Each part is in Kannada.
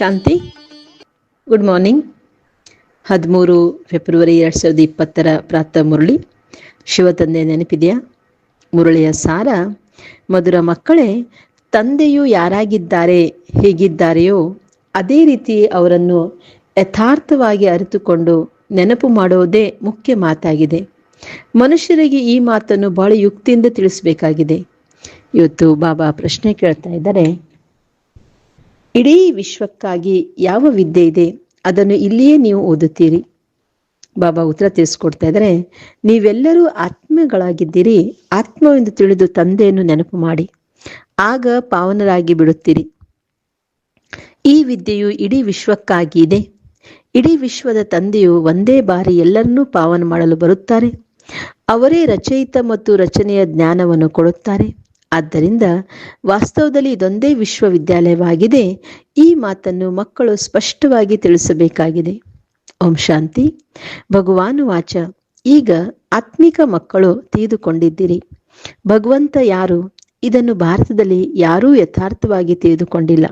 ಶಾಂತಿ. ಗುಡ್ ಮಾರ್ನಿಂಗ್ ಹದಿಮೂರು ಫೆಬ್ರವರಿ ಎರಡು ಸಾವಿರದ ಇಪ್ಪತ್ತರ ಪ್ರಾತಃ ಮುರಳಿ. ಶಿವತಂದೆ ನೆನಪಿದೆಯಾ? ಮುರಳಿಯ ಸಾರ, ಮಧುರ ಮಕ್ಕಳೇ, ತಂದೆಯು ಯಾರಾಗಿದ್ದಾರೆ, ಹೇಗಿದ್ದಾರೆಯೋ, ಅದೇ ರೀತಿ ಅವರನ್ನು ಯಥಾರ್ಥವಾಗಿ ಅರಿತುಕೊಂಡು ನೆನಪು ಮಾಡೋದೇ ಮುಖ್ಯ ಮಾತಾಗಿದೆ. ಮನುಷ್ಯರಿಗೆ ಈ ಮಾತನ್ನು ಬಹಳ ಯುಕ್ತಿಯಿಂದ ತಿಳಿಸಬೇಕಾಗಿದೆ. ಇವತ್ತು ಬಾಬಾ ಪ್ರಶ್ನೆ ಕೇಳ್ತಾ ಇದ್ದಾರೆ. ಇಡೀ ವಿಶ್ವಕ್ಕಾಗಿ ಯಾವ ವಿದ್ಯೆ ಇದೆ, ಅದನ್ನು ಇಲ್ಲಿಯೇ ನೀವು ಓದುತ್ತೀರಿ. ಬಾಬಾ ಉತ್ತರ ತಿಳಿಸ್ಕೊಡ್ತಾ ಇದ್ದಾರೆ, ನೀವೆಲ್ಲರೂ ಆತ್ಮಗಳಾಗಿದ್ದೀರಿ ಆತ್ಮವೆಂದು ತಿಳಿದು ತಂದೆಯನ್ನು ನೆನಪು ಮಾಡಿ, ಆಗ ಪಾವನರಾಗಿ ಬಿಡುತ್ತೀರಿ. ಈ ವಿದ್ಯೆಯು ಇಡೀ ವಿಶ್ವಕ್ಕಾಗಿ ಇದೆ. ಇಡೀ ವಿಶ್ವದ ತಂದೆಯು ಒಂದೇ ಬಾರಿ ಎಲ್ಲರನ್ನೂ ಪಾವನ ಮಾಡಲು ಬರುತ್ತಾರೆ. ಅವರೇ ರಚಯಿತ ಮತ್ತು ರಚನೆಯ ಜ್ಞಾನವನ್ನು ಕೊಡುತ್ತಾರೆ. ಆದ್ದರಿಂದ ವಾಸ್ತವದಲ್ಲಿ ಇದೊಂದೇ ವಿಶ್ವವಿದ್ಯಾಲಯವಾಗಿದೆ. ಈ ಮಾತನ್ನು ಮಕ್ಕಳು ಸ್ಪಷ್ಟವಾಗಿ ತಿಳಿಸಬೇಕಾಗಿದೆ. ಓಂ ಶಾಂತಿ. ಭಗವಾನು ವಾಚ. ಈಗ ಆತ್ಮಿಕ ಮಕ್ಕಳು ತಿಳಿದುಕೊಂಡಿದ್ದೀರಿ. ಭಗವಂತ ಯಾರು? ಇದನ್ನು ಭಾರತದಲ್ಲಿ ಯಾರೂ ಯಥಾರ್ಥವಾಗಿ ತಿಳಿದುಕೊಂಡಿಲ್ಲ.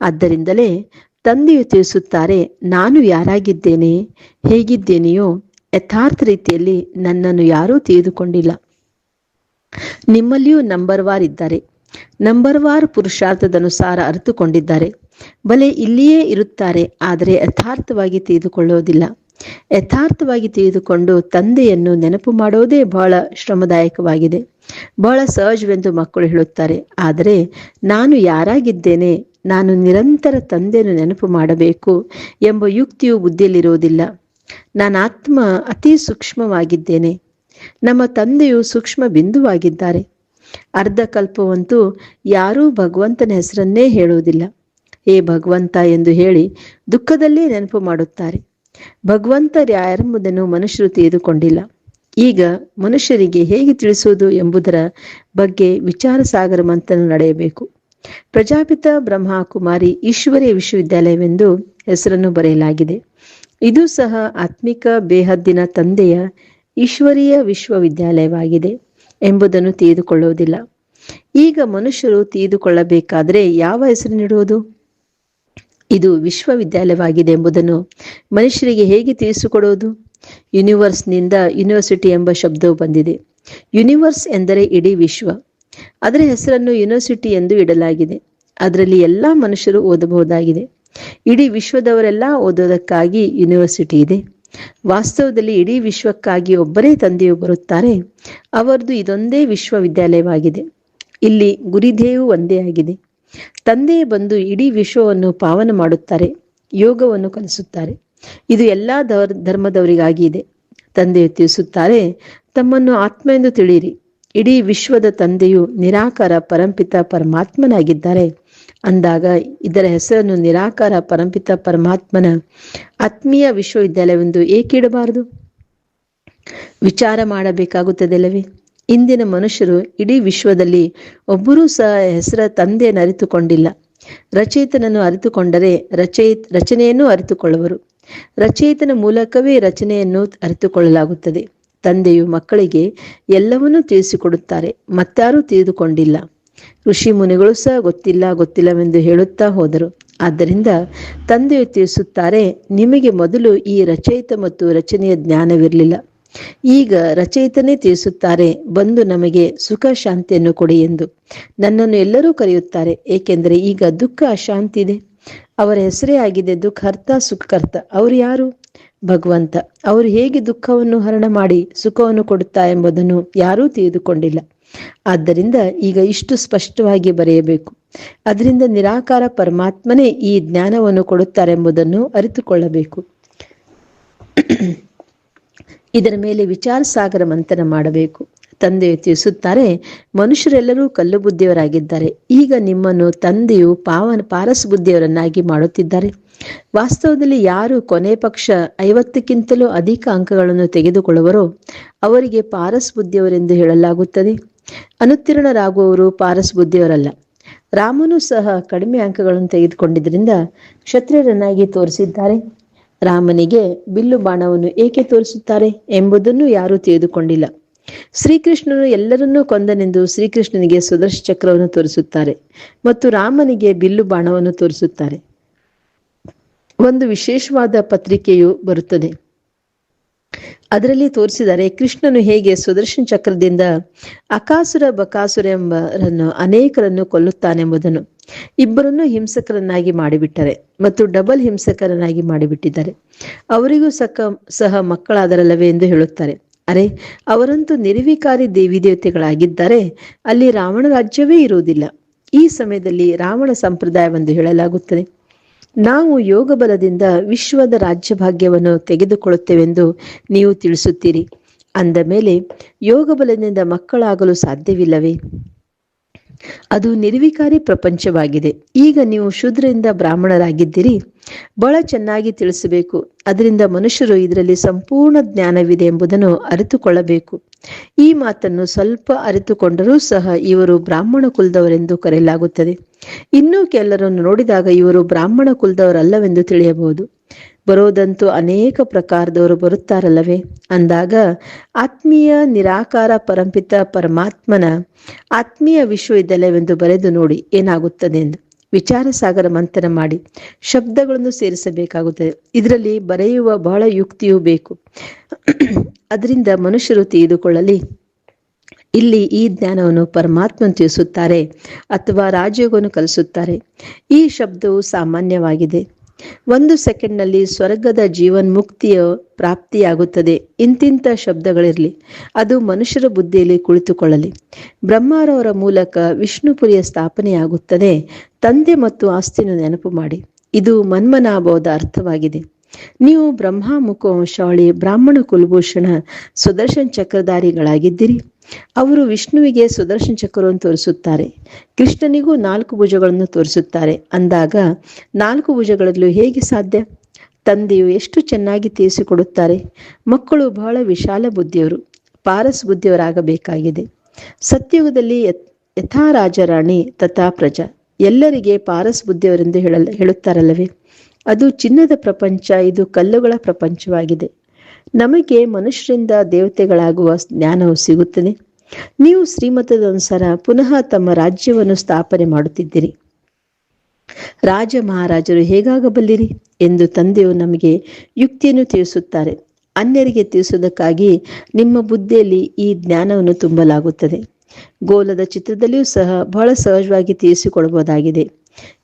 ಆದ್ದರಿಂದಲೇ ತಂದೆಯು ತಿಳಿಸುತ್ತಾರೆ, ನಾನು ಯಾರಾಗಿದ್ದೇನೆ, ಹೇಗಿದ್ದೇನೆಯೋ, ಯಥಾರ್ಥ ರೀತಿಯಲ್ಲಿ ನನ್ನನ್ನು ಯಾರೂ ತಿಳಿದುಕೊಂಡಿಲ್ಲ. ನಿಮ್ಮಲ್ಲಿಯೂ ನಂಬರ್ ವಾರ್ ಇದ್ದಾರೆ. ನಂಬರ್ ವಾರ್ ಪುರುಷಾರ್ಥದನುಸಾರ ಅರಿತುಕೊಂಡಿದ್ದಾರೆ. ಬಲೆ ಇಲ್ಲಿಯೇ ಇರುತ್ತಾರೆ, ಆದರೆ ಯಥಾರ್ಥವಾಗಿ ತಿಳಿದುಕೊಳ್ಳೋದಿಲ್ಲ ಯಥಾರ್ಥವಾಗಿ ತಿಳಿದುಕೊಂಡು ತಂದೆಯನ್ನು ನೆನಪು ಮಾಡೋದೇ ಬಹಳ ಶ್ರಮದಾಯಕವಾಗಿದೆ. ಬಹಳ ಸಹಜವೆಂದು ಮಕ್ಕಳು ಹೇಳುತ್ತಾರೆ, ಆದರೆ ನಾನು ಯಾರಾಗಿದ್ದೇನೆ, ನಾನು ನಿರಂತರ ತಂದೆಯನ್ನು ನೆನಪು ಮಾಡಬೇಕು ಎಂಬ ಯುಕ್ತಿಯು ಬುದ್ಧಿಯಲ್ಲಿರುವುದಿಲ್ಲ. ನಾನು ಆತ್ಮ ಅತಿ ಸೂಕ್ಷ್ಮವಾಗಿದ್ದೇನೆ. ನಮ್ಮ ತಂದೆಯು ಸೂಕ್ಷ್ಮ ಬಿಂದುವಾಗಿದ್ದಾರೆ. ಅರ್ಧ ಕಲ್ಪವಂತೂ ಯಾರೂ ಭಗವಂತನ ಹೆಸರನ್ನೇ ಹೇಳುವುದಿಲ್ಲ. ಏ ಭಗವಂತ ಎಂದು ಹೇಳಿ ದುಃಖದಲ್ಲೇ ನೆನಪು ಮಾಡುತ್ತಾರೆ. ಭಗವಂತ ಯಾರೆಂಬುದನ್ನು ಮನುಷ್ಯರು ತಿಳಿದುಕೊಂಡಿಲ್ಲ. ಈಗ ಮನುಷ್ಯರಿಗೆ ಹೇಗೆ ತಿಳಿಸುವುದು ಎಂಬುದರ ಬಗ್ಗೆ ವಿಚಾರ ಸಾಗರ ಮಂಥನ ನಡೆಯಬೇಕು. ಪ್ರಜಾಪಿತ ಬ್ರಹ್ಮಕುಮಾರಿ ಕುಮಾರಿ ವಿಶ್ವವಿದ್ಯಾಲಯವೆಂದು ಹೆಸರನ್ನು ಬರೆಯಲಾಗಿದೆ. ಇದು ಸಹ ಆತ್ಮಿಕ ಬೇಹದ್ದಿನ ತಂದೆಯ ಈಶ್ವರೀಯ ವಿಶ್ವವಿದ್ಯಾಲಯವಾಗಿದೆ ಎಂಬುದನ್ನು ತಿಳಿದುಕೊಳ್ಳುವುದಿಲ್ಲ. ಈಗ ಮನುಷ್ಯರು ತಿಳಿದುಕೊಳ್ಳಬೇಕಾದರೆ ಯಾವ ಹೆಸರು ಹೆಸರಿನಿಡುವುದು ಇದು ವಿಶ್ವವಿದ್ಯಾಲಯವಾಗಿದೆ ಎಂಬುದನ್ನು ಮನುಷ್ಯರಿಗೆ ಹೇಗೆ ತಿಳಿಸಿಕೊಡುವುದು? ಯೂನಿವರ್ಸ್ನಿಂದ ಯೂನಿವರ್ಸಿಟಿ ಎಂಬ ಶಬ್ದವು ಬಂದಿದೆ. ಯೂನಿವರ್ಸ್ ಎಂದರೆ ಇಡೀ ವಿಶ್ವ. ಅದರ ಹೆಸರನ್ನು ಯೂನಿವರ್ಸಿಟಿ ಎಂದು ಇಡಲಾಗಿದೆ. ಅದರಲ್ಲಿ ಎಲ್ಲ ಮನುಷ್ಯರು ಓದಬಹುದಾಗಿದೆ. ಇಡೀ ವಿಶ್ವದವರೆಲ್ಲ ಓದೋದಕ್ಕಾಗಿ ಯೂನಿವರ್ಸಿಟಿ ಇದೆ. ವಾಸ್ತವದಲ್ಲಿ ಇಡೀ ವಿಶ್ವಕ್ಕಾಗಿ ಒಬ್ಬರೇ ತಂದೆಯು ಬರುತ್ತಾರೆ. ಅವರದು ಇದೊಂದೇ ವಿಶ್ವವಿದ್ಯಾಲಯವಾಗಿದೆ. ಇಲ್ಲಿ ಗುರಿಧೇಯು ಒಂದೇ ಆಗಿದೆ. ತಂದೆ ಬಂದು ಇಡೀ ವಿಶ್ವವನ್ನು ಪಾವನ ಮಾಡುತ್ತಾರೆ, ಯೋಗವನ್ನು ಕಲಿಸುತ್ತಾರೆ. ಇದು ಎಲ್ಲಾ ಧರ್ಮದವರಿಗಾಗಿ ಇದೆ. ತಂದೆಯು ತಿಳಿಸುತ್ತಾರೆ, ತಮ್ಮನ್ನು ಆತ್ಮ ಎಂದು ತಿಳಿಯಿರಿ. ಇಡೀ ವಿಶ್ವದ ತಂದೆಯು ನಿರಾಕಾರ ಪರಂಪಿತ ಪರಮಾತ್ಮನಾಗಿದ್ದಾರೆ. ಅಂದಾಗ ಇದರ ಹೆಸರನ್ನು ನಿರಾಕಾರ ಪರಂಪಿತ ಪರಮಾತ್ಮನ ಆತ್ಮೀಯ ವಿಶ್ವವಿದ್ಯಾಲಯವೆಂದು ಏಕಿಡಬಾರದು ವಿಚಾರ ಮಾಡಬೇಕಾಗುತ್ತದೆಲ್ಲವೇ? ಇಂದಿನ ಮನುಷ್ಯರು ಇಡೀ ವಿಶ್ವದಲ್ಲಿ ಒಬ್ಬರೂ ಸಹ ಹೆಸರ ತಂದೆಯನ್ನು ಅರಿತುಕೊಂಡಿಲ್ಲ. ರಚಯಿತನನ್ನು ಅರಿತುಕೊಂಡರೆ ರಚಯಿ ರಚನೆಯನ್ನು ಅರಿತುಕೊಳ್ಳುವರು. ರಚಯಿತನ ಮೂಲಕವೇ ರಚನೆಯನ್ನು ಅರಿತುಕೊಳ್ಳಲಾಗುತ್ತದೆ. ತಂದೆಯು ಮಕ್ಕಳಿಗೆ ಎಲ್ಲವನ್ನೂ ತಿಳಿಸಿಕೊಡುತ್ತಾರೆ, ಮತ್ತಾರೂ ತಿಳಿದುಕೊಂಡಿಲ್ಲ. ಋಷಿ ಮುನಿಗಳು ಸಹ ಗೊತ್ತಿಲ್ಲ, ಗೊತ್ತಿಲ್ಲವೆಂದು ಹೇಳುತ್ತಾ ಹೋದರು. ಆದ್ದರಿಂದ ತಂದೆಯು ತಿಳಿಸುತ್ತಾರೆ, ನಿಮಗೆ ಮೊದಲು ಈ ರಚಯಿತ ಮತ್ತು ರಚನೆಯ ಜ್ಞಾನವಿರಲಿಲ್ಲ. ಈಗ ರಚಯಿತನೇ ತಿಳಿಸುತ್ತಾರೆ, ಬಂದು ನಮಗೆ ಸುಖ ಶಾಂತಿಯನ್ನು ಕೊಡಿ ಎಂದು. ನನ್ನನ್ನು ಎಲ್ಲರೂ ಕರೆಯುತ್ತಾರೆ, ಏಕೆಂದರೆ ಈಗ ದುಃಖ ಅಶಾಂತಿ ಇದೆ. ಅವರ ಹೆಸರೇ ಆಗಿದೆ ದುಃಖರ್ಥ ಸುಖಕರ್ತ ಅವರು ಯಾರು? ಭಗವಂತ. ಅವರು ಹೇಗೆ ದುಃಖವನ್ನು ಹರಣ ಮಾಡಿ ಸುಖವನ್ನು ಕೊಡುತ್ತಾ ಎಂಬುದನ್ನು ಯಾರೂ ತಿಳಿದುಕೊಂಡಿಲ್ಲ. ಆದ್ದರಿಂದ ಈಗ ಇಷ್ಟು ಸ್ಪಷ್ಟವಾಗಿ ಬರೆಯಬೇಕು. ಅದರಿಂದ ನಿರಾಕಾರ ಪರಮಾತ್ಮನೇ ಈ ಜ್ಞಾನವನ್ನು ಕೊಡುತ್ತಾರೆಂಬುದನ್ನು ಅರಿತುಕೊಳ್ಳಬೇಕು. ಇದರ ಮೇಲೆ ವಿಚಾರ ಸಾಗರ ಮಂಥನ ಮಾಡಬೇಕು. ತಂದೆಯು ತಿಳಿಸುತ್ತಾರೆ, ಮನುಷ್ಯರೆಲ್ಲರೂ ಕಲ್ಲು ಬುದ್ಧಿಯವರಾಗಿದ್ದಾರೆ. ಈಗ ನಿಮ್ಮನ್ನು ತಂದೆಯು ಪಾವನ ಪಾರಸ ಬುದ್ಧಿಯವರನ್ನಾಗಿ ಮಾಡುತ್ತಿದ್ದಾರೆ. ವಾಸ್ತವದಲ್ಲಿ ಯಾರು ಕೊನೆ ಪಕ್ಷ ಐವತ್ತಕ್ಕಿಂತಲೂ ಅಧಿಕ ಅಂಕಗಳನ್ನು ತೆಗೆದುಕೊಳ್ಳುವರೋ ಅವರಿಗೆ ಪಾರಸ್ ಬುದ್ಧಿಯವರೆಂದು ಹೇಳಲಾಗುತ್ತದೆ. ಅನುತ್ತೀರ್ಣರಾಗುವವರು ಪಾರಸ್ ಬುದ್ಧಿಯವರಲ್ಲ ರಾಮನು ಸಹ ಕಡಿಮೆ ಅಂಕಗಳನ್ನು ತೆಗೆದುಕೊಂಡಿದ್ದರಿಂದ ಕ್ಷತ್ರಿಯರನ್ನಾಗಿ ತೋರಿಸಿದ್ದಾರೆ. ರಾಮನಿಗೆ ಬಿಲ್ಲು ಬಾಣವನ್ನು ಏಕೆ ತೋರಿಸುತ್ತಾರೆ ಎಂಬುದನ್ನು ಯಾರೂ ತಿಳಿದುಕೊಂಡಿಲ್ಲ. ಶ್ರೀಕೃಷ್ಣನು ಎಲ್ಲರನ್ನೂ ಕೊಂದನೆಂದು ಶ್ರೀಕೃಷ್ಣನಿಗೆ ಸುದರ್ಶ ಚಕ್ರವನ್ನು ತೋರಿಸುತ್ತಾರೆ ಮತ್ತು ರಾಮನಿಗೆ ಬಿಲ್ಲು ಬಾಣವನ್ನು ತೋರಿಸುತ್ತಾರೆ. ಒಂದು ವಿಶೇಷವಾದ ಪತ್ರಿಕೆಯು ಬರುತ್ತದೆ. ಅದರಲ್ಲಿ ತೋರಿಸಿದರೆ ಕೃಷ್ಣನು ಹೇಗೆ ಸುದರ್ಶನ ಚಕ್ರದಿಂದ ಅಕಾಸುರ ಬಕಾಸುರ ಎಂಬರನ್ನು ಅನೇಕರನ್ನು ಕೊಲ್ಲುತ್ತಾನೆಂಬುದನ್ನು ಇಬ್ಬರನ್ನು ಹಿಂಸಕರನ್ನಾಗಿ ಮಾಡಿಬಿಟ್ಟರೆ ಮತ್ತು ಡಬಲ್ ಹಿಂಸಕರನ್ನಾಗಿ ಮಾಡಿಬಿಟ್ಟಿದ್ದಾರೆ. ಅವರಿಗೂ ಸಕ, ಸಹ ಮಕ್ಕಳಾದರಲ್ಲವೇ ಎಂದು ಹೇಳುತ್ತಾರೆ. ಅರೆ, ಅವರಂತೂ ನಿರ್ವಿಕಾರಿ ದೇವಿ ದೇವತೆಗಳಾಗಿದ್ದರೆ ಅಲ್ಲಿ ರಾವಣ ರಾಜ್ಯವೇ ಇರುವುದಿಲ್ಲ. ಈ ಸಮಯದಲ್ಲಿ ರಾವಣ ಸಂಪ್ರದಾಯವೆಂದು ಹೇಳಲಾಗುತ್ತದೆ. ನಾವು ಯೋಗ ಬಲದಿಂದ ವಿಶ್ವದ ರಾಜ್ಯ ಭಾಗ್ಯವನ್ನು ತೆಗೆದುಕೊಳ್ಳುತ್ತೇವೆಂದು ನೀವು ತಿಳಿಸುತ್ತೀರಿ. ಅಂದ ಮೇಲೆ ಯೋಗ ಬಲದಿಂದ ಮಕ್ಕಳಾಗಲು ಸಾಧ್ಯವಿಲ್ಲವೇ? ಅದು ನಿರ್ವಿಕಾರಿ ಪ್ರಪಂಚವಾಗಿದೆ. ಈಗ ನೀವು ಶೂದ್ರರಿಂದ ಬ್ರಾಹ್ಮಣರಾಗಿದ್ದೀರಿ. ಬಹಳ ಚೆನ್ನಾಗಿ ತಿಳಿಸಬೇಕು. ಅದರಿಂದ ಮನುಷ್ಯರು ಇದರಲ್ಲಿ ಸಂಪೂರ್ಣ ಜ್ಞಾನವಿದೆ ಎಂಬುದನ್ನು ಅರಿತುಕೊಳ್ಳಬೇಕು. ಈ ಮಾತನ್ನು ಸ್ವಲ್ಪ ಅರಿತುಕೊಂಡರೂ ಸಹ ಇವರು ಬ್ರಾಹ್ಮಣ ಕುಲದವರೆಂದು ಕರೆಯಲಾಗುತ್ತದೆ. ಇನ್ನೂ ಕೆಲರನ್ನು ನೋಡಿದಾಗ ಇವರು ಬ್ರಾಹ್ಮಣ ಕುಲದವರಲ್ಲವೆಂದು ತಿಳಿಯಬಹುದು. ಬರೋದಂತೂ ಅನೇಕ ಪ್ರಕಾರದವರು ಬರುತ್ತಾರಲ್ಲವೇ? ಅಂದಾಗ ಆತ್ಮೀಯ ನಿರಾಕಾರ ಪರಂಪಿತ ಪರಮಾತ್ಮನ ಆತ್ಮೀಯ ವಿಶ್ವವಿದ್ಯಾಲಯವೆಂದು ಬರೆದು ನೋಡಿ ಏನಾಗುತ್ತದೆ ಎಂದು ವಿಚಾರ ಸಾಗರ ಮಂಥನ ಮಾಡಿ ಶಬ್ದಗಳನ್ನು ಸೇರಿಸಬೇಕಾಗುತ್ತದೆ. ಇದರಲ್ಲಿ ಬರೆಯುವ ಬಹಳ ಯುಕ್ತಿಯೂ ಬೇಕು. ಅದರಿಂದ ಮನುಷ್ಯರು ತಿಳಿದುಕೊಳ್ಳಲಿ, ಇಲ್ಲಿ ಈ ಜ್ಞಾನವನ್ನು ಪರಮಾತ್ಮ ತಿಳಿಸುತ್ತಾರೆ ಅಥವಾ ರಾಜಯೋಗವನ್ನು ಕಲಿಸುತ್ತಾರೆ. ಈ ಶಬ್ದವು ಸಾಮಾನ್ಯವಾಗಿದೆ. ಒಂದು ಸೆಕೆಂಡ್ನಲ್ಲಿ ಸ್ವರ್ಗದ ಜೀವನ್ ಮುಕ್ತಿಯ ಪ್ರಾಪ್ತಿಯಾಗುತ್ತದೆ. ಇಂತಿಂಥ ಶಬ್ದಗಳಿರಲಿ. ಅದು ಮನುಷ್ಯರ ಬುದ್ಧಿಯಲ್ಲಿ ಕುಳಿತುಕೊಳ್ಳಲಿ. ಬ್ರಹ್ಮಾರವರ ಮೂಲಕ ವಿಷ್ಣುಪುರಿಯ ಸ್ಥಾಪನೆಯಾಗುತ್ತದೆ. ತಂದೆ ಮತ್ತು ಆಸ್ತಿನ ನೆನಪು ಮಾಡಿ. ಇದು ಮನ್ಮನಾಭವದ ಅರ್ಥವಾಗಿದೆ. ನೀವು ಬ್ರಹ್ಮ ಮುಖವಂಶಾವಳಿ ಬ್ರಾಹ್ಮಣ ಕುಲಭೂಷಣ ಸುದರ್ಶನ್ ಚಕ್ರಧಾರಿಗಳಾಗಿದ್ದೀರಿ. ಅವರು ವಿಷ್ಣುವಿಗೆ ಸುದರ್ಶನ ಚಕ್ರವನ್ನು ತೋರಿಸುತ್ತಾರೆ. ಕೃಷ್ಣನಿಗೂ ನಾಲ್ಕು ಭುಜಗಳನ್ನು ತೋರಿಸುತ್ತಾರೆ. ಅಂದಾಗ ನಾಲ್ಕು ಭುಜಗಳಲ್ಲೂ ಹೇಗೆ ಸಾಧ್ಯ? ತಂದೆಯು ಎಷ್ಟು ಚೆನ್ನಾಗಿ ತೀರಿಸಿಕೊಡುತ್ತಾರೆ. ಮಕ್ಕಳು ಬಹಳ ವಿಶಾಲ ಬುದ್ಧಿಯವರು ಪಾರಸ್ ಬುದ್ಧಿಯವರಾಗಬೇಕಾಗಿದೆ. ಸತ್ಯುಗದಲ್ಲಿ ಯಥಾ ರಾಜರಾಣಿ ತಥಾ ಪ್ರಜಾ. ಎಲ್ಲರಿಗೆ ಪಾರಸ್ ಬುದ್ಧಿಯವರೆಂದು ಹೇಳಲ್, ಹೇಳುತ್ತಾರಲ್ಲವೇ? ಅದು ಚಿನ್ನದ ಪ್ರಪಂಚ, ಇದು ಕಲ್ಲುಗಳ ಪ್ರಪಂಚವಾಗಿದೆ. ನಮಗೆ ಮನುಷ್ಯರಿಂದ ದೇವತೆಗಳಾಗುವ ಜ್ಞಾನವು ಸಿಗುತ್ತದೆ. ನೀವು ಶ್ರೀಮತದ ಅನುಸಾರ ಪುನಃ ತಮ್ಮ ರಾಜ್ಯವನ್ನು ಸ್ಥಾಪನೆ ಮಾಡುತ್ತಿದ್ದೀರಿ. ರಾಜ ಮಹಾರಾಜರು ಹೇಗಾಗಬಲ್ಲಿರಿ ಎಂದು ತಂದೆಯು ನಮಗೆ ಯುಕ್ತಿಯನ್ನು ತಿಳಿಸುತ್ತಾರೆ. ಅನ್ಯರಿಗೆ ತಿಳಿಸುವುದಕ್ಕಾಗಿ ನಿಮ್ಮ ಬುದ್ಧಿಯಲ್ಲಿ ಈ ಜ್ಞಾನವನ್ನು ತುಂಬಲಾಗುತ್ತದೆ. ಗೋಲದ ಚಿತ್ರದಲ್ಲಿಯೂ ಸಹ ಬಹಳ ಸಹಜವಾಗಿ ತಿಳಿಸಿಕೊಡಬಹುದಾಗಿದೆ.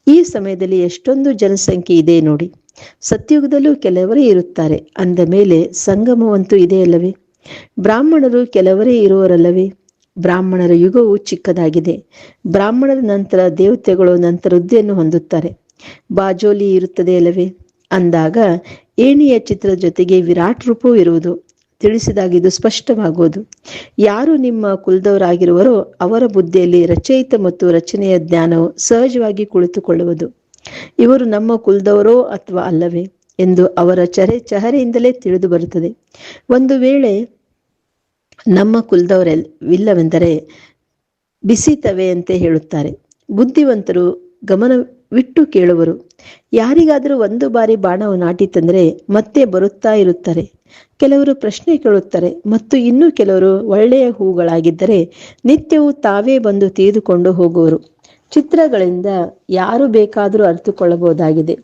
ಈ ಸಮಯದಲ್ಲಿ ಎಷ್ಟೊಂದು ಜನಸಂಖ್ಯೆ ಇದೆ ನೋಡಿ. ಸತ್ಯುಗದಲ್ಲೂ ಕೆಲವರೇ ಇರುತ್ತಾರೆ. ಅಂದ ಮೇಲೆ ಸಂಗಮವಂತೂ ಇದೆಯಲ್ಲವೇ ಬ್ರಾಹ್ಮಣರು ಕೆಲವರೇ ಇರುವರಲ್ಲವೇ? ಬ್ರಾಹ್ಮಣರ ಯುಗವು ಚಿಕ್ಕದಾಗಿದೆ. ಬ್ರಾಹ್ಮಣರ ನಂತರ ದೇವತೆಗಳು ನಂತರ ವೃದ್ಧಿಯನ್ನು ಹೊಂದುತ್ತಾರೆ. ಬಾಜೋಲಿ ಇರುತ್ತದೆ ಅಲ್ಲವೇ? ಅಂದಾಗ ಏಣಿಯ ಚಿತ್ರದ ಜೊತೆಗೆ ವಿರಾಟ್ ರೂಪವೂ ಇರುವುದು. ತಿಳಿಸಿದಾಗ ಇದು ಸ್ಪಷ್ಟವಾಗುವುದು ಯಾರು ನಿಮ್ಮ ಕುಲದವರಾಗಿರುವರೋ ಅವರ ಬುದ್ಧಿಯಲ್ಲಿ ರಚಯಿತ ಮತ್ತು ರಚನೆಯ ಜ್ಞಾನವು ಸಹಜವಾಗಿ ಕುಳಿತುಕೊಳ್ಳುವುದು. ಇವರು ನಮ್ಮ ಕುಲದವರೋ ಅಥವಾ ಅಲ್ಲವೇ ಎಂದು ಅವರ ಚರೆ ಚಹರೆಯಿಂದಲೇ ತಿಳಿದು ಬರುತ್ತದೆ. ಒಂದು ವೇಳೆ ನಮ್ಮ ಕುಲದವರೆಲ್ಲವಿಲ್ಲವೆಂದರೆ ಬಿಸಿತವೆ ಅಂತೆ ಹೇಳುತ್ತಾರೆ. ಬುದ್ಧಿವಂತರು ಗಮನವಿಟ್ಟು ಕೇಳುವರು. ಯಾರಿಗಾದರೂ ಒಂದು ಬಾರಿ ಬಾಣವು ನಾಟಿ ತಂದರೆ ಮತ್ತೆ ಬರುತ್ತಾ ಇರುತ್ತಾರೆ. ಕೆಲವರು ಪ್ರಶ್ನೆ ಕೇಳುತ್ತಾರೆ ಮತ್ತು ಇನ್ನೂ ಕೆಲವರು ಒಳ್ಳೆಯ ಹೂಗಳಾಗಿದ್ದರೆ ನಿತ್ಯವೂ ತಾವೇ ಬಂದು ತೆಗೆದುಕೊಂಡು ಹೋಗುವರು. ಚಿತ್ರಗಳಿಂದ ಯಾರು ಬೇಕಾದರೂ ಅರಿತುಕೊಳ್ಳಬಹುದಾಗಿದೆ.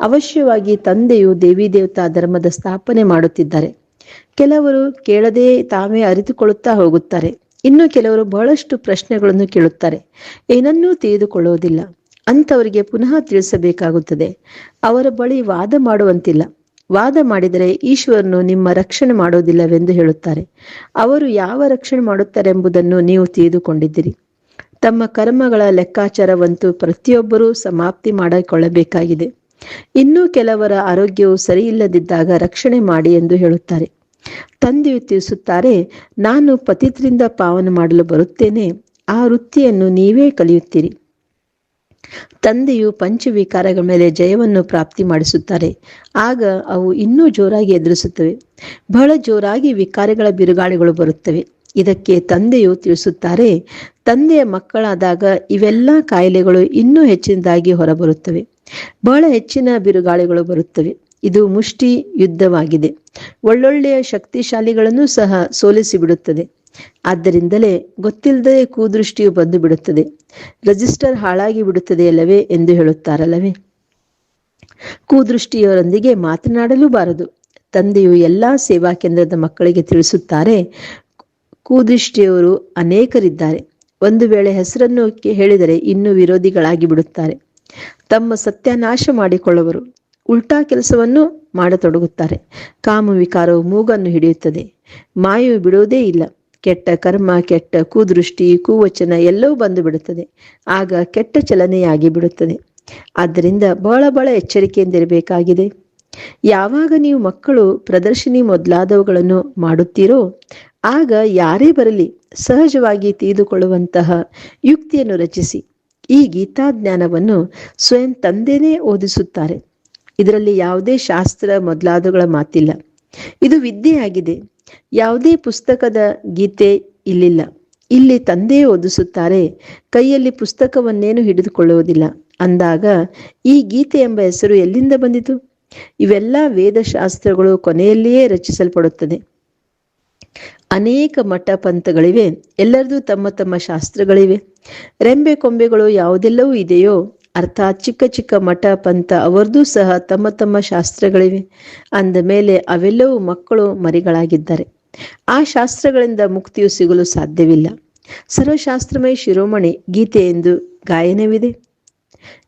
ಅವಶ್ಯವಾಗಿ ತಂದೆಯು ದೇವಿ ದೇವತಾ ಧರ್ಮದ ಸ್ಥಾಪನೆ ಮಾಡುತ್ತಿದ್ದಾರೆ. ಕೆಲವರು ಕೇಳದೆ ತಾವೇ ಅರಿತುಕೊಳ್ಳುತ್ತಾ ಹೋಗುತ್ತಾರೆ. ಇನ್ನು ಕೆಲವರು ಬಹಳಷ್ಟು ಪ್ರಶ್ನೆಗಳನ್ನು ಕೇಳುತ್ತಾರೆ. ಏನನ್ನೂ ತಿಳಿದುಕೊಳ್ಳುವುದಿಲ್ಲ. ಅಂಥವರಿಗೆ ಪುನಃ ತಿಳಿಸಬೇಕಾಗುತ್ತದೆ. ಅವರ ಬಳಿ ವಾದ ಮಾಡುವಂತಿಲ್ಲ. ವಾದ ಮಾಡಿದರೆ ಈಶ್ವರನು ನಿಮ್ಮ ರಕ್ಷಣೆ ಮಾಡುವುದಿಲ್ಲವೆಂದು ಹೇಳುತ್ತಾರೆ. ಅವರು ಯಾವ ರಕ್ಷಣೆ ಮಾಡುತ್ತಾರೆ ಎಂಬುದನ್ನು ನೀವು ತಿಳಿದುಕೊಂಡಿದ್ದೀರಿ. ತಮ್ಮ ಕರ್ಮಗಳ ಲೆಕ್ಕಾಚಾರವಂತೂ ಪ್ರತಿಯೊಬ್ಬರೂ ಸಮಾಪ್ತಿ ಮಾಡಿಕೊಳ್ಳಬೇಕಾಗಿದೆ. ಇನ್ನೂ ಕೆಲವರ ಆರೋಗ್ಯವು ಸರಿಯಿಲ್ಲದಿದ್ದಾಗ ರಕ್ಷಣೆ ಮಾಡಿ ಎಂದು ಹೇಳುತ್ತಾರೆ. ತಂದೆಯು ತಿಳಿಸುತ್ತಾರೆ, ನಾನು ಪತಿತ್ರಿಂದ ಪಾವನ ಮಾಡಲು ಬರುತ್ತೇನೆ, ಆ ವೃತ್ತಿಯನ್ನು ನೀವೇ ಕಲಿಯುತ್ತೀರಿ. ತಂದೆಯು ಪಂಚವಿಕಾರಗಳ ಮೇಲೆ ಜಯವನ್ನು ಪ್ರಾಪ್ತಿ ಮಾಡಿಸುತ್ತಾರೆ. ಆಗ ಅವು ಇನ್ನೂ ಜೋರಾಗಿ ಎದುರಿಸುತ್ತವೆ. ಬಹಳ ಜೋರಾಗಿ ವಿಕಾರಗಳ ಬಿರುಗಾಳಿಗಳು ಬರುತ್ತವೆ. ಇದಕ್ಕೆ ತಂದೆಯು ತಿಳಿಸುತ್ತಾರೆ, ತಂದೆಯ ಮಕ್ಕಳಾದಾಗ ಇವೆಲ್ಲ ಕಾಯಿಲೆಗಳು ಇನ್ನೂ ಹೆಚ್ಚಿನದಾಗಿ ಹೊರಬರುತ್ತವೆ. ಬಹಳ ಹೆಚ್ಚಿನ ಬಿರುಗಾಳಿಗಳು ಬರುತ್ತವೆ. ಇದು ಮುಷ್ಟಿ ಯುದ್ಧವಾಗಿದೆ. ಒಳ್ಳೊಳ್ಳೆಯ ಶಕ್ತಿಶಾಲಿಗಳನ್ನು ಸಹ ಸೋಲಿಸಿ ಬಿಡುತ್ತದೆ ಆದ್ದರಿಂದಲೇ ಗೊತ್ತಿಲ್ಲದೆ ಕೂದೃಷ್ಟಿಯು ಬಂದು ಬಿಡುತ್ತದೆ ರಿಜಿಸ್ಟರ್ ಹಾಳಾಗಿ ಬಿಡುತ್ತದೆ ಎಂದು ಹೇಳುತ್ತಾರಲ್ಲವೇ? ಕೂದೃಷ್ಟಿಯವರೊಂದಿಗೆ ಮಾತನಾಡಲೂ ಬಾರದು ತಂದೆಯು ಎಲ್ಲಾ ಸೇವಾ ಕೇಂದ್ರದ ಮಕ್ಕಳಿಗೆ ತಿಳಿಸುತ್ತಾರೆ ಕೂದೃಷ್ಟಿಯವರು ಅನೇಕರಿದ್ದಾರೆ. ಒಂದು ವೇಳೆ ಹೆಸರನ್ನು ಹೇಳಿದರೆ ಇನ್ನೂ ವಿರೋಧಿಗಳಾಗಿ ಬಿಡುತ್ತಾರೆ ತಮ್ಮ ಸತ್ಯನಾಶ ಮಾಡಿಕೊಳ್ಳುವರು. ಉಲ್ಟಾ ಕೆಲಸವನ್ನು ಮಾಡತೊಡಗುತ್ತಾರೆ. ಕಾಮ ವಿಕಾರವು ಮೂಗನ್ನು ಹಿಡಿಯುತ್ತದೆ. ಮಾಯು ಬಿಡುವುದೇ ಇಲ್ಲ. ಕೆಟ್ಟ ಕರ್ಮ, ಕೆಟ್ಟ ಕೂದೃಷ್ಟಿ, ಕೂವಚನ ಎಲ್ಲವೂ ಬಂದು ಬಿಡುತ್ತದೆ ಆಗ ಕೆಟ್ಟ ಚಲನೆಯಾಗಿ ಬಿಡುತ್ತದೆ ಆದ್ದರಿಂದ ಬಹಳ ಬಹಳ ಎಚ್ಚರಿಕೆಯಿಂದಿರಬೇಕಾಗಿದೆ. ಯಾವಾಗ ನೀವು ಮಕ್ಕಳು ಪ್ರದರ್ಶಿನಿ ಮೊದಲಾದವುಗಳನ್ನು ಮಾಡುತ್ತೀರೋ, ಆಗ ಯಾರೇ ಬರಲಿ ಸಹಜವಾಗಿ ತಿಳಿದುಕೊಳ್ಳುವಂತಹ ಯುಕ್ತಿಯನ್ನು ರಚಿಸಿ. ಈ ಗೀತಾಜ್ಞಾನವನ್ನು ಸ್ವಯಂ ತಂದೆನೇ ಓದಿಸುತ್ತಾರೆ. ಇದರಲ್ಲಿ ಯಾವುದೇ ಶಾಸ್ತ್ರ ಮೊದಲಾದವುಗಳ ಮಾತಿಲ್ಲ. ಇದು ವಿದ್ಯೆಯಾಗಿದೆ. ಯಾವುದೇ ಪುಸ್ತಕದ ಗೀತೆ ಇಲ್ಲಿಲ್ಲ. ಇಲ್ಲಿ ತಂದೆಯೇ ಓದಿಸುತ್ತಾರೆ, ಕೈಯಲ್ಲಿ ಪುಸ್ತಕವನ್ನೇನು ಹಿಡಿದುಕೊಳ್ಳುವುದಿಲ್ಲ. ಅಂದಾಗ ಈ ಗೀತೆ ಎಂಬ ಹೆಸರು ಎಲ್ಲಿಂದ ಬಂದಿತು? ಇವೆಲ್ಲ ವೇದಶಾಸ್ತ್ರಗಳು ಕೊನೆಯಲ್ಲಿಯೇ ರಚಿಸಲ್ಪಡುತ್ತದೆ. ಅನೇಕ ಮಠ ಪಂಥಗಳಿವೆ ಎಲ್ಲರದು ತಮ್ಮ ತಮ್ಮ ಶಾಸ್ತ್ರಗಳಿವೆ. ರೆಂಬೆ ಕೊಂಬೆಗಳು ಯಾವುದೆಲ್ಲವೂ ಇದೆಯೋ, ಅರ್ಥಾತ್ ಚಿಕ್ಕ ಚಿಕ್ಕ ಮಠ ಪಂಥ ಅವರದೂ ಸಹ ತಮ್ಮ ತಮ್ಮ ಶಾಸ್ತ್ರಗಳಿವೆ. ಅಂದ ಮೇಲೆ ಅವೆಲ್ಲವೂ ಮಕ್ಕಳು ಮರಿಗಳಾಗಿದ್ದಾರೆ. ಆ ಶಾಸ್ತ್ರಗಳಿಂದ ಮುಕ್ತಿಯು ಸಿಗಲು ಸಾಧ್ಯವಿಲ್ಲ. ಸರ್ವಶಾಸ್ತ್ರಮಯ ಶಿರೋಮಣಿ ಗೀತೆ ಎಂದು ಗಾಯನವಿದೆ.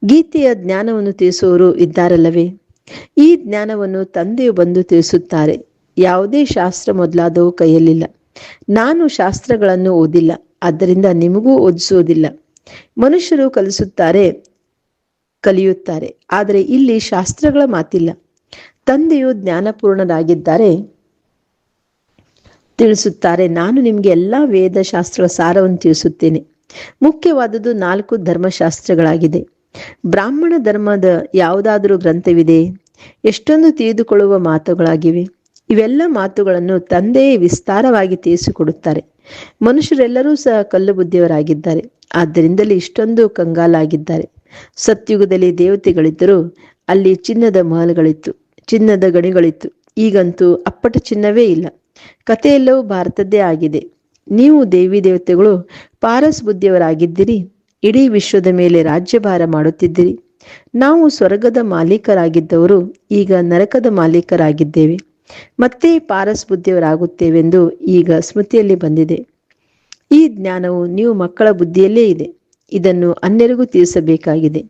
ಗೀತೆಯ ಜ್ಞಾನವನ್ನು ತಿಳಿಸುವವರು ಇದ್ದಾರಲ್ಲವೇ? ಈ ಜ್ಞಾನವನ್ನು ತಂದೆಯು ಬಂದು ತಿಳಿಸುತ್ತಾರೆ. ಯಾವುದೇ ಶಾಸ್ತ್ರ ಮೊದಲಾದವು ಕೈಯಲ್ಲಿಲ್ಲ. ನಾನು ಶಾಸ್ತ್ರಗಳನ್ನು ಓದಿಲ್ಲ, ಆದ್ದರಿಂದ ನಿಮಗೂ ಓದಿಸುವುದಿಲ್ಲ. ಮನುಷ್ಯರು ಕಲಿಸುತ್ತಾರೆ, ಕಲಿಯುತ್ತಾರೆ, ಆದರೆ ಇಲ್ಲಿ ಶಾಸ್ತ್ರಗಳ ಮಾತಿಲ್ಲ. ತಂದೆಯು ಜ್ಞಾನಪೂರ್ಣರಾಗಿದ್ದಾರೆ ತಿಳಿಸುತ್ತಾರೆ, ನಾನು ನಿಮಗೆ ವೇದ ಶಾಸ್ತ್ರಗಳ ಸಾರವನ್ನು ತಿಳಿಸುತ್ತೇನೆ. ಮುಖ್ಯವಾದದ್ದು ನಾಲ್ಕು ಧರ್ಮಶಾಸ್ತ್ರಗಳಾಗಿದೆ. ಬ್ರಾಹ್ಮಣ ಧರ್ಮದ ಯಾವುದಾದರೂ ಗ್ರಂಥವಿದೆ? ಎಷ್ಟೊಂದು ತಿಳಿದುಕೊಳ್ಳುವ ಮಾತುಗಳಾಗಿವೆ. ಇವೆಲ್ಲ ಮಾತುಗಳನ್ನು ತಂದೆಯೇ ವಿಸ್ತಾರವಾಗಿ ತಿಳಿಸಿಕೊಡುತ್ತಾರೆ. ಮನುಷ್ಯರೆಲ್ಲರೂ ಸಹ ಕಲ್ಲು ಬುದ್ಧಿಯವರಾಗಿದ್ದಾರೆ. ಆದ್ದರಿಂದಲೇ ಇಷ್ಟೊಂದು ಕಂಗಾಲಾಗಿದ್ದಾರೆ. ಸತ್ಯುಗದಲ್ಲಿ ದೇವತೆಗಳಿದ್ದರೂ ಅಲ್ಲಿ ಚಿನ್ನದ ಮಹಲ್ಗಳಿತ್ತು, ಚಿನ್ನದ ಗಣಿಗಳಿತ್ತು. ಈಗಂತೂ ಅಪ್ಪಟ ಚಿನ್ನವೇ ಇಲ್ಲ. ಕಥೆಯೆಲ್ಲವೂ ಭಾರತದ್ದೇ ಆಗಿದೆ. ನೀವು ದೇವಿ ದೇವತೆಗಳು ಪಾರಸ್ ಬುದ್ಧಿಯವರಾಗಿದ್ದೀರಿ. ಇಡೀ ವಿಶ್ವದ ಮೇಲೆ ರಾಜ್ಯಭಾರ ಮಾಡುತ್ತಿದ್ದಿರಿ. ನಾವು ಸ್ವರ್ಗದ ಮಾಲೀಕರಾಗಿದ್ದವರು ಈಗ ನರಕದ ಮಾಲೀಕರಾಗಿದ್ದೇವೆ. ಮತ್ತೆ ಪಾರಸ್ ಬುದ್ಧಿಯವರಾಗುತ್ತೇವೆಂದು ಈಗ ಸ್ಮೃತಿಯಲ್ಲಿ ಬಂದಿದೆ. ಈ ಜ್ಞಾನವು ನೀವು ಮಕ್ಕಳ ಬುದ್ಧಿಯಲ್ಲೇ ಇದೆ. ಇದನ್ನು ಅನ್ಯರಿಗೂ ತಿಳಿಸಬೇಕಾಗಿದೆ.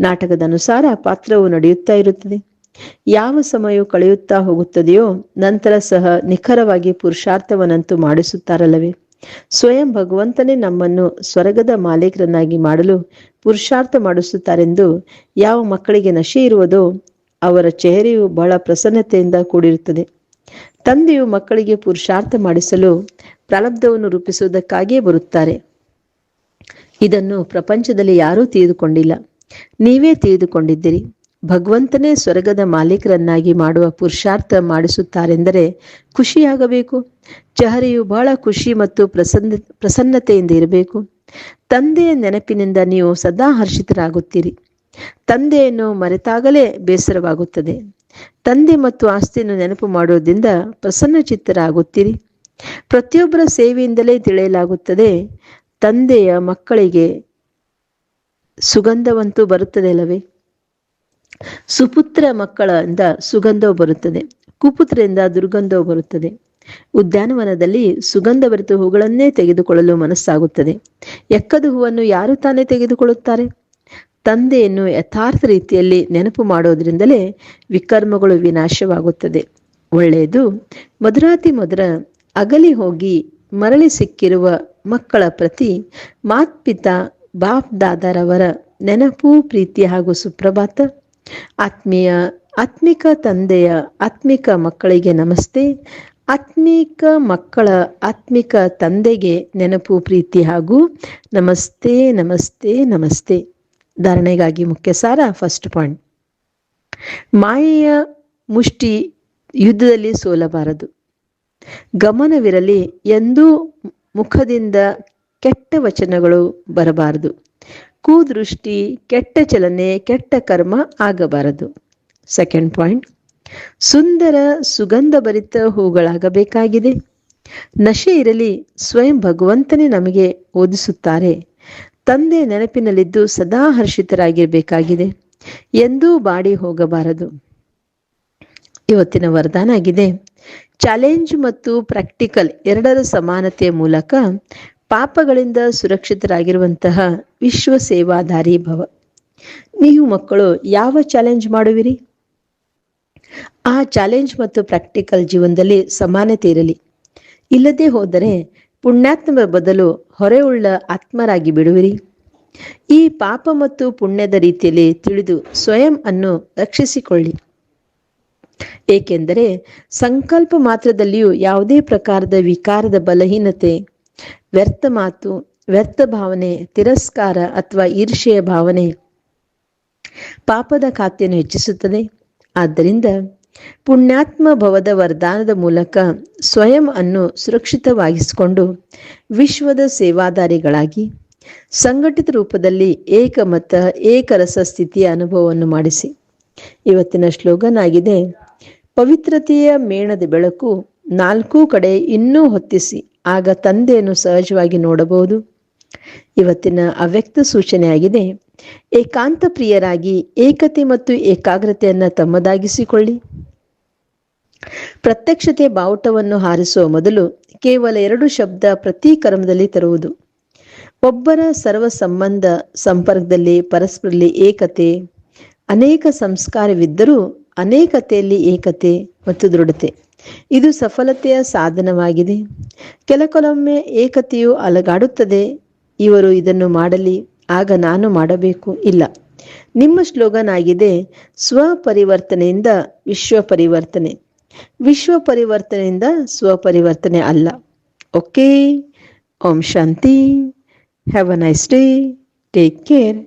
ನಾಟಕದ ಅನುಸಾರ ಪಾತ್ರವು ನಡೆಯುತ್ತಾ ಇರುತ್ತದೆ. ಯಾವ ಸಮಯವು ಕಳೆಯುತ್ತಾ ಹೋಗುತ್ತದೆಯೋ ನಂತರ ಸಹ ನಿಖರವಾಗಿ ಪುರುಷಾರ್ಥವನ್ನಂತೂ ಮಾಡಿಸುತ್ತಾರಲ್ಲವೇ? ಸ್ವಯಂ ಭಗವಂತನೇ ನಮ್ಮನ್ನು ಸ್ವರ್ಗದ ಮಾಲೀಕರನ್ನಾಗಿ ಮಾಡಲು ಪುರುಷಾರ್ಥ ಮಾಡಿಸುತ್ತಾರೆಂದು ಯಾವ ಮಕ್ಕಳಿಗೆ ನಶೆ ಇರುವುದೋ ಅವರ ಚೆಹರೆಯು ಬಹಳ ಪ್ರಸನ್ನತೆಯಿಂದ ಕೂಡಿರುತ್ತದೆ. ತಂದೆಯು ಮಕ್ಕಳಿಗೆ ಪುರುಷಾರ್ಥ ಮಾಡಿಸಲು ಪ್ರಾರಬ್ಧವನ್ನು ರೂಪಿಸುವುದಕ್ಕಾಗಿಯೇ ಬರುತ್ತಾರೆ. ಇದನ್ನು ಪ್ರಪಂಚದಲ್ಲಿ ಯಾರೂ ತಿಳಿದುಕೊಂಡಿಲ್ಲ. ನೀವೇ ತಿಳಿದುಕೊಂಡಿದ್ದೀರಿ. ಭಗವಂತನೇ ಸ್ವರ್ಗದ ಮಾಲೀಕರನ್ನಾಗಿ ಮಾಡುವ ಪುರುಷಾರ್ಥ ಮಾಡಿಸುತ್ತಾರೆಂದರೆ ಖುಷಿಯಾಗಬೇಕು. ಚಹರೆಯು ಬಹಳ ಖುಷಿ ಮತ್ತು ಪ್ರಸನ್ನ, ಪ್ರಸನ್ನತೆಯಿಂದ ಇರಬೇಕು. ತಂದೆಯ ನೆನಪಿನಿಂದ ನೀವು ಸದಾ ಹರ್ಷಿತರಾಗುತ್ತೀರಿ. ತಂದೆಯನ್ನು ಮರೆತಾಗಲೇ ಬೇಸರವಾಗುತ್ತದೆ. ತಂದೆ ಮತ್ತು ಆಸ್ತಿಯನ್ನು ನೆನಪು ಮಾಡೋದ್ರಿಂದ ಪ್ರಸನ್ನ ಚಿತ್ತರಾಗುತ್ತೀರಿ ಪ್ರತಿಯೊಬ್ಬರ ಸೇವೆಯಿಂದಲೇ ತಿಳಿಯಲಾಗುತ್ತದೆ, ತಂದೆಯ ಮಕ್ಕಳಿಗೆ ಸುಗಂಧವಂತೂ ಬರುತ್ತದೆ ಅಲ್ಲವೇ? ಸುಪುತ್ರ ಮಕ್ಕಳಿಂದ ಸುಗಂಧವು ಬರುತ್ತದೆ ಕುಪುತ್ರದಿಂದ ದುರ್ಗಂಧವು ಬರುತ್ತದೆ. ಉದ್ಯಾನವನದಲ್ಲಿ ಸುಗಂಧಭರಿತ ಹೂಗಳನ್ನೇ ತೆಗೆದುಕೊಳ್ಳಲು ಮನಸ್ಸಾಗುತ್ತದೆ. ಎಕ್ಕದ ಹೂವನ್ನು ಯಾರು ತಾನೇ ತೆಗೆದುಕೊಳ್ಳುತ್ತಾರೆ? ತಂದೆಯನ್ನು ಯಥಾರ್ಥ ರೀತಿಯಲ್ಲಿ ನೆನಪು ಮಾಡೋದ್ರಿಂದಲೇ ವಿಕರ್ಮಗಳು ವಿನಾಶವಾಗುತ್ತದೆ. ಒಳ್ಳೆಯದು, ಮಧುರಾತಿ ಮಧುರ ಅಗಲಿ ಹೋಗಿ ಮರಳಿ ಸಿಕ್ಕಿರುವ ಮಕ್ಕಳ ಪ್ರತಿ ಮಾತ್ಪಿತ ಬಾಪ್ ದಾದಾರವರ ನೆನಪು, ಪ್ರೀತಿ ಹಾಗೂ ಸುಪ್ರಭಾತ. ಆತ್ಮೀಯ, ಆತ್ಮಿಕ ತಂದೆಯ ಆತ್ಮಿಕ ಮಕ್ಕಳಿಗೆ ನಮಸ್ತೆ. ಆತ್ಮಿಕ ಮಕ್ಕಳ ಆತ್ಮಿಕ ತಂದೆಗೆ ನೆನಪು, ಪ್ರೀತಿ ಹಾಗೂ ನಮಸ್ತೆ ನಮಸ್ತೆ ನಮಸ್ತೆ. ಧಾರಣೆಗಾಗಿ ಮುಖ್ಯ ಸಾರ ಫಸ್ಟ್ ಪಾಯಿಂಟ್ ಮಾಯೆಯ ಮುಷ್ಟಿ ಯುದ್ಧದಲ್ಲಿ ಸೋಲಬಾರದು. ಗಮನವಿರಲಿ, ಎಂದೂ ಮುಖದಿಂದ ಕೆಟ್ಟ ವಚನಗಳು ಬರಬಾರದು. ಕೂದೃಷ್ಟಿ, ಕೆಟ್ಟ ಚಲನೆ, ಕೆಟ್ಟ ಕರ್ಮ ಆಗಬಾರದು. ಸೆಕೆಂಡ್ ಪಾಯಿಂಟ್ ಸುಂದರ ಸುಗಂಧಭರಿತ ಹೂಗಳಾಗಬೇಕಾಗಿದೆ. ನಶೆ ಇರಲಿ ಸ್ವಯಂ ಭಗವಂತನೇ ನಮಗೆ ಓದಿಸುತ್ತಾರೆ. ತಂದೆ ನೆನಪಿನಲ್ಲಿದ್ದು ಸದಾ ಹರ್ಷಿತರಾಗಿರಬೇಕಾಗಿದೆ. ಎಂದೂ ಬಾಡಿ ಹೋಗಬಾರದು. ಇವತ್ತಿನ ವರದಾನ ಆಗಿದೆ. ಚಾಲೆಂಜ್ ಮತ್ತು ಪ್ರಾಕ್ಟಿಕಲ್ ಎರಡರ ಸಮಾನತೆಯ ಮೂಲಕ ಪಾಪಗಳಿಂದ ಸುರಕ್ಷಿತರಾಗಿರುವಂತಹ ವಿಶ್ವ ಸೇವಾಧಾರಿ ಭವ. ನೀವು ಮಕ್ಕಳು ಯಾವ ಚಾಲೆಂಜ್ ಮಾಡುವಿರಿ? ಆ ಚಾಲೆಂಜ್ ಮತ್ತು ಪ್ರಾಕ್ಟಿಕಲ್ ಜೀವನದಲ್ಲಿ ಸಮಾನತೆ ಇರಲಿ. ಇಲ್ಲದೆ ಹೋದರೆ ಪುಣ್ಯಾತ್ಮರ ಬದಲು ಹೊರೆಯುಳ್ಳ ಆತ್ಮರಾಗಿ ಬಿಡುವಿರಿ. ಈ ಪಾಪ ಮತ್ತು ಪುಣ್ಯದ ರೀತಿಯಲ್ಲಿ ತಿಳಿದು ಸ್ವಯಂ ಅನ್ನು ರಕ್ಷಿಸಿಕೊಳ್ಳಿ. ಏಕೆಂದರೆ ಸಂಕಲ್ಪ ಮಾತ್ರದಲ್ಲಿಯೂ ಯಾವುದೇ ಪ್ರಕಾರದ ವಿಕಾರದ ಬಲಹೀನತೆ, ವ್ಯರ್ಥ ಮಾತು, ವ್ಯರ್ಥ ಭಾವನೆ, ತಿರಸ್ಕಾರ ಅಥವಾ ಈರ್ಷೆಯ ಭಾವನೆ ಪಾಪದ ಖಾತೆಯನ್ನು ಹೆಚ್ಚಿಸುತ್ತದೆ. ಆದ್ದರಿಂದ ಪುಣ್ಯಾತ್ಮ ಭವದ ವರದಾನದ ಮೂಲಕ ಸ್ವಯಂ ಅನ್ನು ಸುರಕ್ಷಿತವಾಗಿಸಿಕೊಂಡು ವಿಶ್ವದ ಸೇವಾದಾರಿಗಳಾಗಿ ಸಂಘಟಿತ ರೂಪದಲ್ಲಿ ಏಕಮತ, ಏಕರಸ ಸ್ಥಿತಿಯ ಅನುಭವವನ್ನು ಮಾಡಿಸಿ. ಇವತ್ತಿನ ಶ್ಲೋಗನ್ ಆಗಿದೆ ಪವಿತ್ರತೆಯ ಮೇಣದ ಬೆಳಕು ನಾಲ್ಕೂ ಕಡೆ ಇನ್ನೂ ಹೊತ್ತಿಸಿ, ಆಗ ತಂದೆಯನ್ನು ಸಹಜವಾಗಿ ನೋಡಬಹುದು. ಇವತ್ತಿನ ಅವ್ಯಕ್ತ ಸೂಚನೆಯಾಗಿದೆ, ಏಕಾಂತ ಪ್ರಿಯರಾಗಿ ಏಕತೆ ಮತ್ತು ಏಕಾಗ್ರತೆಯನ್ನು ತಮ್ಮದಾಗಿಸಿಕೊಳ್ಳಿ. ಪ್ರತ್ಯಕ್ಷತೆ ಬಾವುಟವನ್ನು ಹಾರಿಸುವ ಮೊದಲು ಕೇವಲ ಎರಡು ಶಬ್ದ ಪ್ರತಿ ಕರ್ಮದಲ್ಲಿ ತರುವುದು. ಒಬ್ಬರ ಸರ್ವ ಸಂಬಂಧ ಸಂಪರ್ಕದಲ್ಲಿ ಪರಸ್ಪರಲ್ಲಿ ಏಕತೆ, ಅನೇಕ ಸಂಸ್ಕಾರವಿದ್ದರೂ ಅನೇಕತೆಯಲ್ಲಿ ಏಕತೆ ಮತ್ತು ದೃಢತೆ. ಇದು ಸಫಲತೆಯ ಸಾಧನವಾಗಿದೆ. ಕೆಲ ಏಕತೆಯು ಅಲಗಾಡುತ್ತದೆ ಇವರು ಇದನ್ನು ಮಾಡಲಿ, ಆಗ ನಾನು ಮಾಡಬೇಕು, ಇಲ್ಲ. ನಿಮ್ಮ ಸ್ಲೋಗನ್ ಆಗಿದೆ ಸ್ವ ಪರಿವರ್ತನೆಯಿಂದ ವಿಶ್ವ ಪರಿವರ್ತನೆ ವಿಶ್ವ ಪರಿವರ್ತನೆಯಿಂದ ಸ್ವಪರಿವರ್ತನೆ ಅಲ್ಲ. ಓಕೆ ಓಂ ಶಾಂತಿ. Have a nice day take care